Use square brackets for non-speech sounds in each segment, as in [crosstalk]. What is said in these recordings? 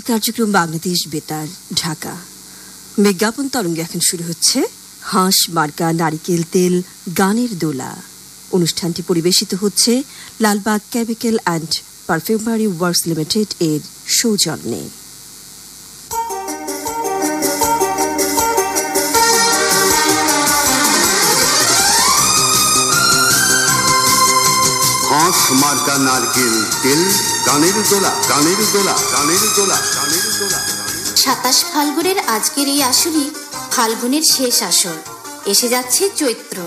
কার্যক্রম বাংলাদেশ বেতার, ঢাকা। বিজ্ঞাপন তরঙ্গে এখন শুরু হচ্ছে। হাঁস, মার্কা, নারিকেল তেল, গানের দোলা। অনুষ্ঠানটি পরিবেশিত হচ্ছে Lalbagh chemical and perfumery works limited এর সৌজন্যে। হাঁস মার্কা নারকেল তেল গানের দোলা গানের দোলা গানের দোলা গানের দোলা। সাতাশ ফাল্গুনের আজকের এই আসরই ফাল্গুনের শেষ আসর। এসে যাচ্ছে চৈত্র।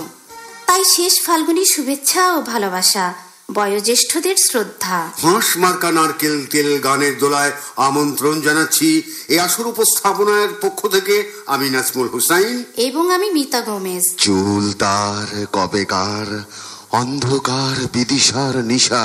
তাই শেষ ফাল্গুনের শুভেচ্ছা ও ভালোবাসা বয়োজ্যেষ্ঠদের শ্রদ্ধা। হাঁস মার্কা নারকেল তেল গানের দোলায় আমন্ত্রণ জানাচ্ছি এই আসর উপস্থাপনার পক্ষ থেকে আমি নাজমুল হুসাইন। এবং আমি মিতা গোমেজ। চুল তার কবেকার অন্ধকার বিদিশার নিশা।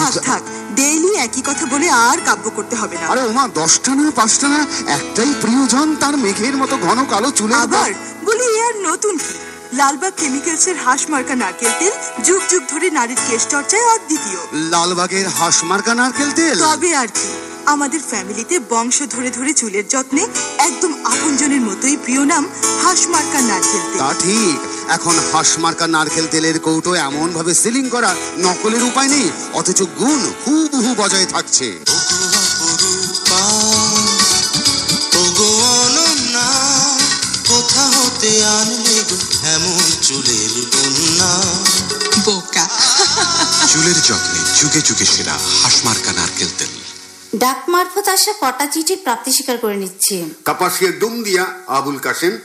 থাক থাক ডেইলি একই কথা বলে আর কাব্য করতে হবে না। আরে ওমা দশটা না পাঁচটা না একটাই প্রিয়জন তার মেঘের মতো ঘন কালো চুলে আবার বলি এ আর নতুন কি? লালবাগ কেমিক্যালস এর হাঁস মার্কা নারকেল তেল যুগ যুগ ধরে নারীর কেশ চর্চায় অদ্বিতীয়। লালবাগের হাঁস মার্কা নারকেল তেল। তবে আর কি আমাদের ফ্যামিলিতে বংশ ধরে ধরে চুলের যত্নে একদম আপনজনের মতোই প্রিয় নাম হাঁস মার্কা নারকেল তেল। তা ঠিক এখন হাঁস মার্কা নারকেল তেলের কৌটো এমন ভাবে সিলিং করা নকলের উপায় নেই অথচ গুণ হুবহু বজায় থাকছে। কোথা হতে আনলে এমন চুলের বন্যা? বোকা। চুলের যত্নে যুগে যুগে সেরা হাসমার্কা নারকেল তেল। ডাক মারফত আসা কটা চিঠির প্রাপ্তি স্বীকার করে নিচ্ছে। কাপাসিয়া ডুমদিয়া আবুল কাসেম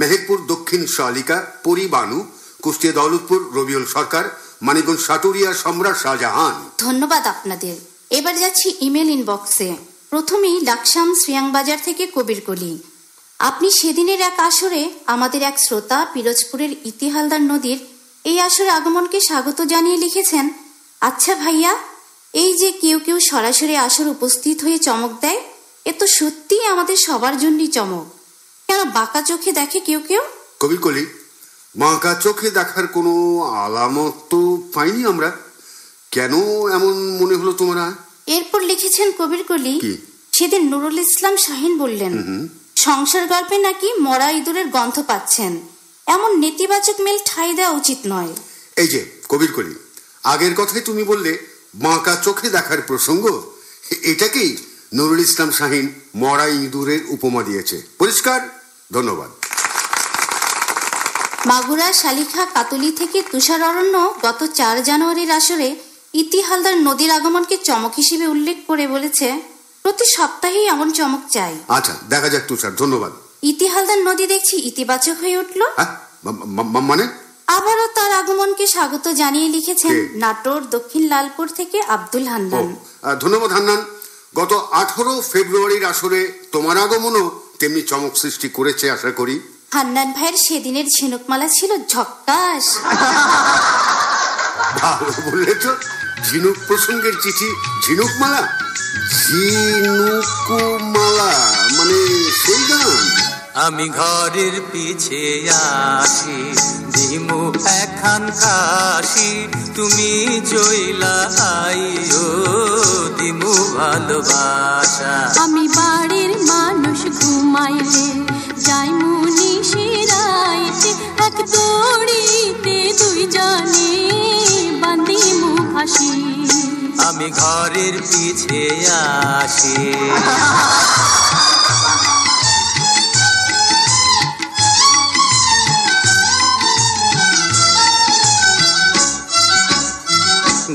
মেহেরপুর দক্ষিণ শালিকা পরিবানু কুষ্টিয়া দৌলতপুর, রবিউল সরকার, মানিকগঞ্জ সাটুরিয়া, সম্রাট শাহজাহান। ধন্যবাদ আপনাদের। এবার যাচ্ছি ইমেল ইনবক্সে। প্রথমেই লাকসাম শ্রিয়াংবাজার থেকে কবির কলি। আপনি সেদিনের এক আসরে আমাদের এক শ্রোতা পিরোজপুরের ইতিহালদার নদীর এই আসরে আগমনকে স্বাগত জানিয়ে লিখেছেন আচ্ছা ভাইয়া, এই যে কেউ কেউ সরাসরি আসর উপস্থিত হয়ে চমক দেয়, এ তো সত্যিই আমাদের সবার জন্যই চমক। কেন বাঁকা চোখে দেখে কেউ কেউ? কবির কলি বাঁকা চোখে দেখার কোনো আলামত তো পাইনি আমরা। কেন এমন মনে হলো তোমরা এরপর লিখেছেন কবির কলি সেদিন নুরুল ইসলাম শাহিন বললেন সংসার গল্পে নাকি মরা ইঁদুরের গন্ধ পাচ্ছেন। এমন নেতিবাচক মেল ঠাই দেওয়া উচিত নয়। এই যে কবির কলি আগের কথায় তুমি বললে বাঁকা চোখে দেখার প্রসঙ্গ? এটাকেই নুরুল ইসলাম শাহিন মরা ইঁদুরের উপমা দিয়েছে। পরিষ্কার? ধন্যবাদ। মাগুরা শালিখা কাতুলি থেকে তুষার অরণ্য গত চার জানুয়ারির আসরে ইতি হালদার নদীর আগমনকে চমক হিসেবে উল্লেখ করে বলেছে প্রতি সপ্তাহেই এমন চমক চাই। আচ্ছা দেখা যাক তুষার ধন্যবাদ। ইতি হালদার নদী দেখছি ইতিবাচক হয়ে উঠল। হ্যাঁ মানে? আবারও তার আগমনকে স্বাগত জানিয়ে লিখেছেন নাটোর দক্ষিণ লালপুর থেকে আব্দুল হান্নান। ধন্যবাদ হান্নান। গত আঠারো ফেব্রুয়ারির আসরে তোমার আগমনও তেমনি চমক সৃষ্টি করেছে আশা করি। হান্নান ভাইয়ের সেদিনের ঝিনুকমালা ছিল ঝক্কাস। [laughs] ভালো বললে তো ঝিনুক প্রসঙ্গের চিঠি ঝিনুকমালা? ঝিনুকুমালা মানে সেই গান? আমি ঘরের পিছে আসি দিমু এখান কাশি তুমি জইলা দিমু ভালোবাসা। আমি বাড়ির মানুষ ঘুমাইলে যাই মুনি শিরাইতে এক দড়িতে দুই জনে বান্দিমু মুখাসি আমি ঘরের পিছে আসি। [laughs]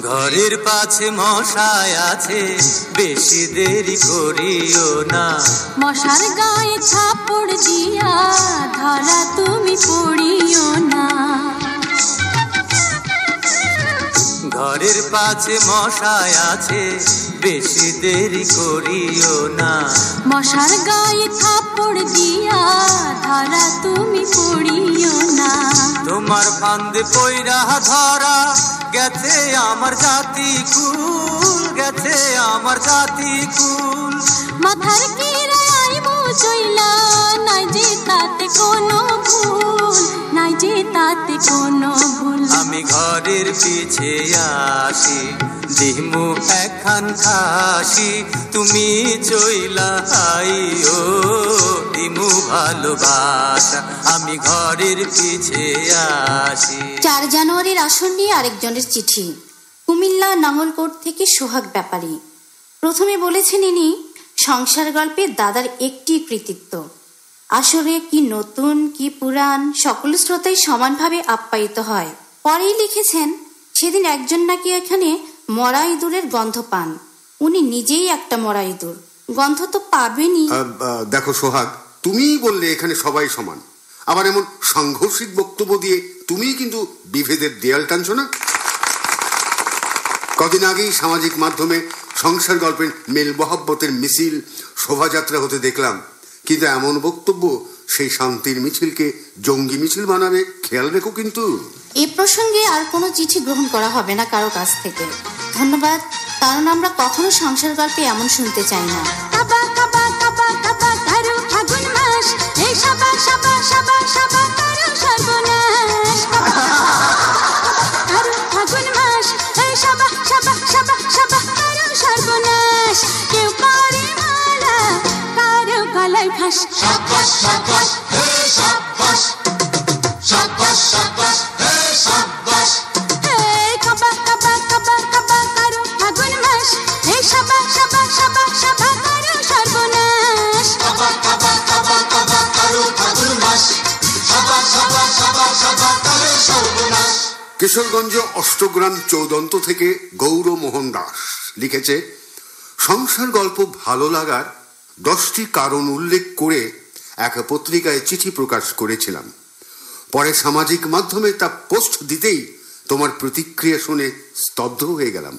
ঘরের পাছে মশায় আছে বেশি দেরি করিও না। মশার গায়ে ছাপড় দিয়া ধরা তুমি পড়িও না। ঘরের পাছে মশায় আছে বেশি দেরি করিও না। মশার গায়ে থাপড় দিয়া ধরা তুমি পড়িও না। তোমার ফান্দে পয়রা ধরা গেছে আমার জাতি কুল, গেছে আমার জাতি কুল। মাথার কিরায় চইলা নাই যে তাতে কোনো কোনো ভুল। আমি ঘরের পিছে আসি দিমু একখান খাসি তুমি চইলা আইও দিমু ভালোবাসা আমি ঘরের পিছে আসি। চার জানুয়ারির আসন নিয়ে আরেকজনের চিঠি। কুমিল্লা নাঙ্গলকোট থেকে সোহাগ ব্যাপারী। প্রথমে বলেছেন ইনি সংসার গল্পে দাদার একটি কৃতিত্ব। আসরে কি নতুন কি পুরাণ সকল শ্রোতাই সমানভাবে আপ্যায়িত হয়। পরেই লিখেছেন সেদিন একজন নাকি এখানে মরা ইঁদুরের গন্ধ পান। উনি নিজেই একটা মরা ইঁদুর। গন্ধ তো আহ, দেখো সোহাগ তুমিই বললে এখানে সবাই সমান। আবার এমন সাংঘর্ষিক বক্তব্য দিয়ে তুমিই কিন্তু বিভেদের দেয়াল টানছো না? কদিন আগেই সামাজিক মাধ্যমে সংসার গল্পের মেল মহাব্বতের মিছিল শোভাযাত্রা হতে দেখলাম কিন্তু এমন বক্তব্য? সেই শান্তির মিছিলকে জঙ্গি মিছিল বানাবে? খেয়াল রেখো কিন্তু। এ প্রসঙ্গে আর কোনো চিঠি গ্রহণ করা হবে না কারও কাছ থেকে। ধন্যবাদ। কারণ আমরা কখনো সংসার গল্পে এমন শুনতে চাই না। কাবা কাবা কাবা কাবা কারও ফাগুন মাস এই সাবা সাবা সাবা সাবা গলায় ফাঁস এই কাবা কাবা কাবা কাবা কারও ফাগুন মাস। এই সাবা সাবা সাবা সাবা কারও সর্বনাশ। কিশোরগঞ্জ অষ্টগ্রাম চৌদন্ত থেকে গৌরমোহন দাস লিখেছে সংসার গল্প ভালো লাগার দশটি কারণ উল্লেখ করে এক পত্রিকায় চিঠি প্রকাশ করেছিলাম। পরে সামাজিক মাধ্যমে তা পোস্ট দিতেই তোমার প্রতিক্রিয়া শুনে স্তব্ধ হয়ে গেলাম।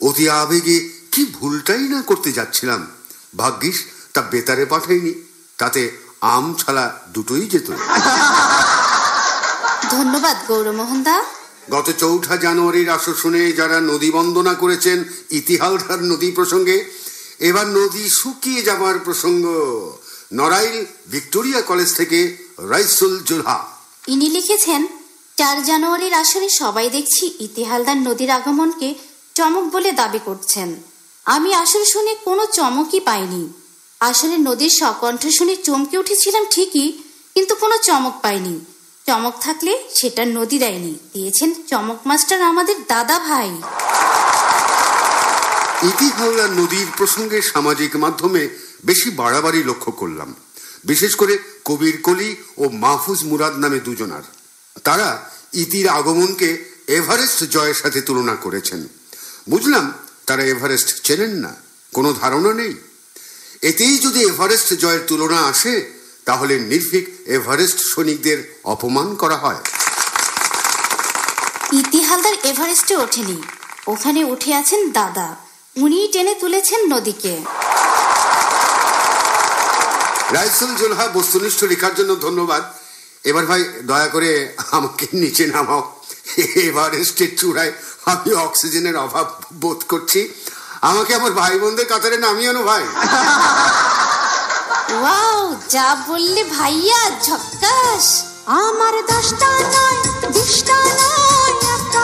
অতি আবেগে কি ভুলটাই না করতে যাচ্ছিলাম? ভাগ্যিস তা বেতারে পাঠাইনি। তাতে আম ছাড়া দুটোই যেত। ধন্যবাদ গৌরমোহন দা। গত চৌঠা জানুয়ারির আসর শুনে যারা নদী বন্দনা করেছেন ইতিহালধার নদী প্রসঙ্গে এবার নদী শুকিয়ে যাবার প্রসঙ্গ। নড়াইল ভিক্টোরিয়া কলেজ থেকে রাইসুল জুলহা। ইনি লিখেছেন, চার জানুয়ারির আসরে সবাই দেখছি ইতিহালদার নদীর আগমনকে চমক বলে দাবি করছেন। আমি আসর শুনে কোনো চমকই পাইনি। আসলে নদীর সকণ্ঠ শুনে চমকে উঠেছিলাম ঠিকই, কিন্তু কোনো চমক পাইনি। চমক থাকলে সেটা নদী দেয়নি, দিয়েছেন চমক মাস্টার আমাদের দাদা ভাই। ইতিহালদা নদীর প্রসঙ্গে সামাজিক মাধ্যমে বেশি বাড়াবাড়ি লক্ষ্য করলাম। বিশেষ করে কবির কলি ও মাহফুজ মুরাদ নামে দুজনার। তারা ইতির আগমনকে এভারেস্ট জয়ের সাথে তুলনা করেছেন। বুঝলাম তারা এভারেস্ট চেনেন না, কোনো ধারণা নেই। এতেই যদি এভারেস্ট জয়ের তুলনা আসে, তাহলে নির্ভীক এভারেস্ট সৈনিকদের অপমান করা হয়। ইতিহালদার এভারেস্টে ওঠেনি। ওখানে উঠে আছেন দাদা। উনিই টেনে তুলেছেন নদীকে। রাইসুল জোলহা বস্তুনিষ্ঠ লেখার জন্য ধন্যবাদ। এবার ভাই দয়া করে আমাকে নিচে নামাও। এভারেস্টের চূড়ায় আমি অক্সিজেনের অভাব বোধ করছি। আমাকে আমার ভাই বোনদের কাতারে নামিও না ভাই। ওয়াও যা বললে ভাইয়া ঝক্কাস। আমার দশটা নয় বিশটা নয় একটা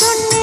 জন্য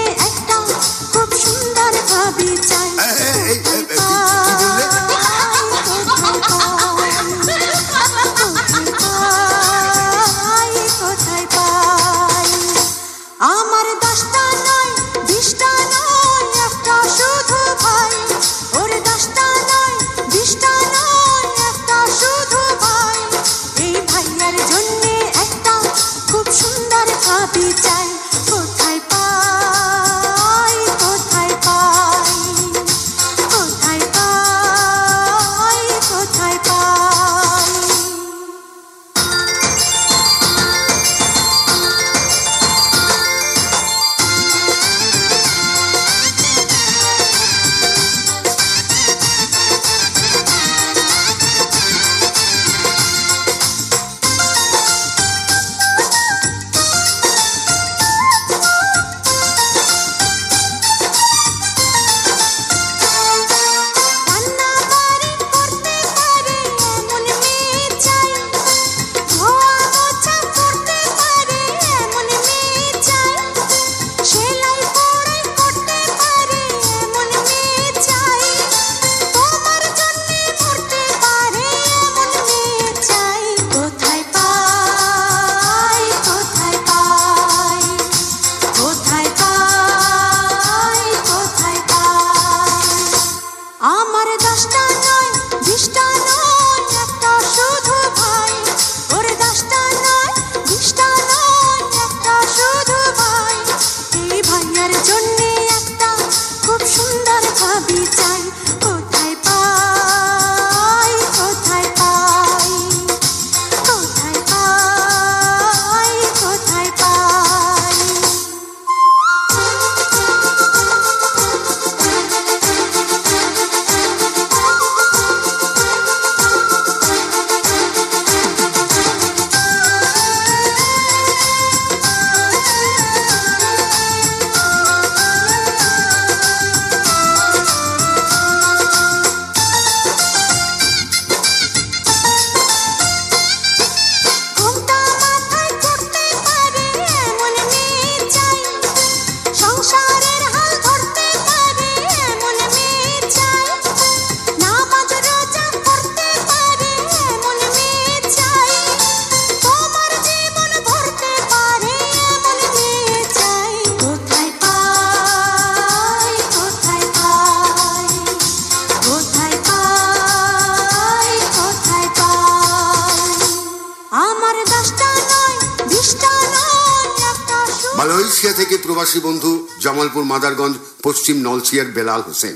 মালয়েশিয়া থেকে প্রবাসী বন্ধু জামালপুর মাদারগঞ্জ পশ্চিম নলছিয়ার বেলাল হোসেন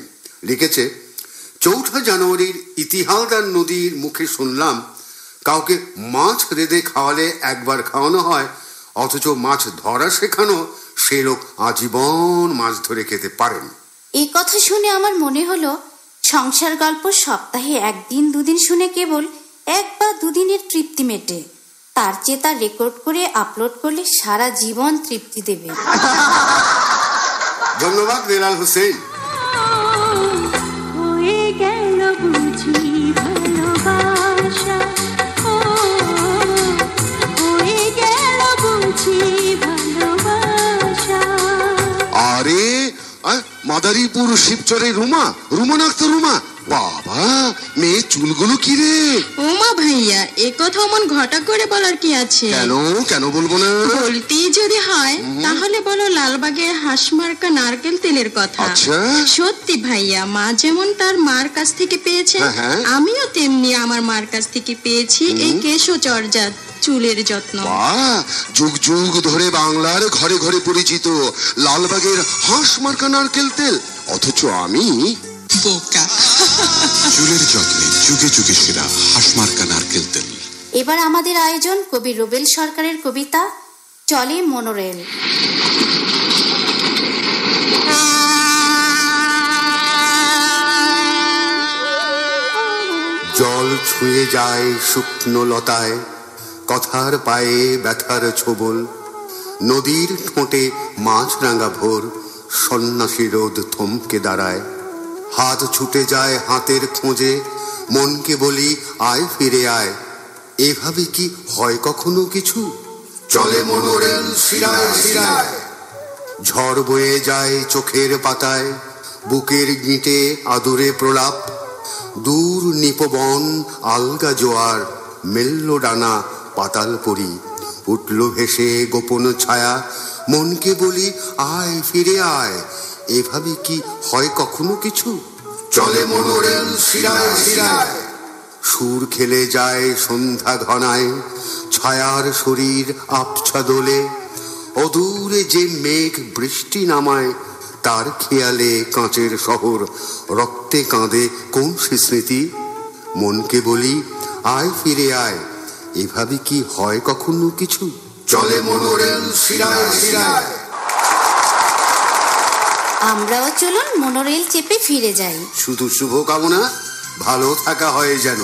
লিখেছে, চৌঠা জানুয়ারির ইতিহালদার নদীর মুখে শুনলাম, কাউকে মাছ রেঁধে খাওয়ালে একবার খাওয়ানো হয়, অথচ মাছ ধরা শেখানো সে লোক আজীবন মাছ ধরে খেতে পারেন। এই কথা শুনে আমার মনে হলো, সংসার গল্প সপ্তাহে একদিন দুদিন শুনে কেবল এক বা দুদিনের তৃপ্তি মেটে। তার চেয়ে তা রেকর্ড করে আপলোড করলে সারা জীবন তৃপ্তি দেবে। [laughs] ধন্যবাদ বেলাল হোসেন আরে মাদারীপুর শিবচরে রুমা রুমা নাক্ত রুমা? বাবা মেয়ে চুলগুলো কি রে? ওমা ভাইয়া এ কথা অমন ঘটা করে বলার কি আছে? কেন? কেন বলব না? বলতেই যদি হয় তাহলে বলো লালবাগের হাঁসমার্কা নারকেল তেলের কথা। আচ্ছা। সত্যি ভাইয়া মা যেমন তার মার কাছ থেকে পেয়েছে হ্যাঁ, হ্যাঁ। আমিও তেমনি আমার মার কাছ থেকে পেয়েছি এই কেশো চর্যা চুলের যত্ন। যুগ যুগ ধরে বাংলার ঘরে ঘরে পরিচিত লালবাগের হাঁস মার্কা নারকেল তেল। অথচ আমি বোকা। চুলের যত্নে যুগে যুগে সেরা হাসমার্কা নারকেল তেল। এবার আমাদের আয়োজন কবি রুবেল সরকারের কবিতা চলে মনোরেল। জল ছুঁয়ে যায় শুকনো লতায় কথার পায়ে ব্যথার ছোবল। নদীর ঠোঁটে মাছ রাঙা ভোর সন্ন্যাসী রোদ থমকে দাঁড়ায়। হাত ছুটে যায় হাতের খোঁজে। মনকে বলি, আয় ফিরে আয়। এভাবে কি হয় কখনো কিছু? চলে মনোরেল ঝড় বয়ে যায় চোখের পাতায়, বুকের গিঁটে আদুরে প্রলাপ। দূর নিপবন আলগা জোয়ার, মেল্ল ডানা পাতাল পরি। উঠল ভেসে গোপন ছায়া। মনকে বলি, আয় ফিরে আয়। এভাবে কি হয় কখনো কিছু? চলে মনোরেল শিরায় শিরায়। সুর খেলে যায় সন্ধ্যা ঘনায় ছায়ার শরীর আবছা দোলে। অদূরে যে মেঘ বৃষ্টি নামায়, তার খেয়ালে কাঁচের শহর, রক্তে কাঁদে কোন সে স্মৃতি? মনকে বলি, আয় ফিরে আয়, এভাবে কি হয় কখনো কিছু? চলে মনোরেল শিরায় শিরায়। আমরাও চলুন মনোরেল চেপে ফিরে যাই। শুধু শুভকামনা ভালো থাকা হয় যেন।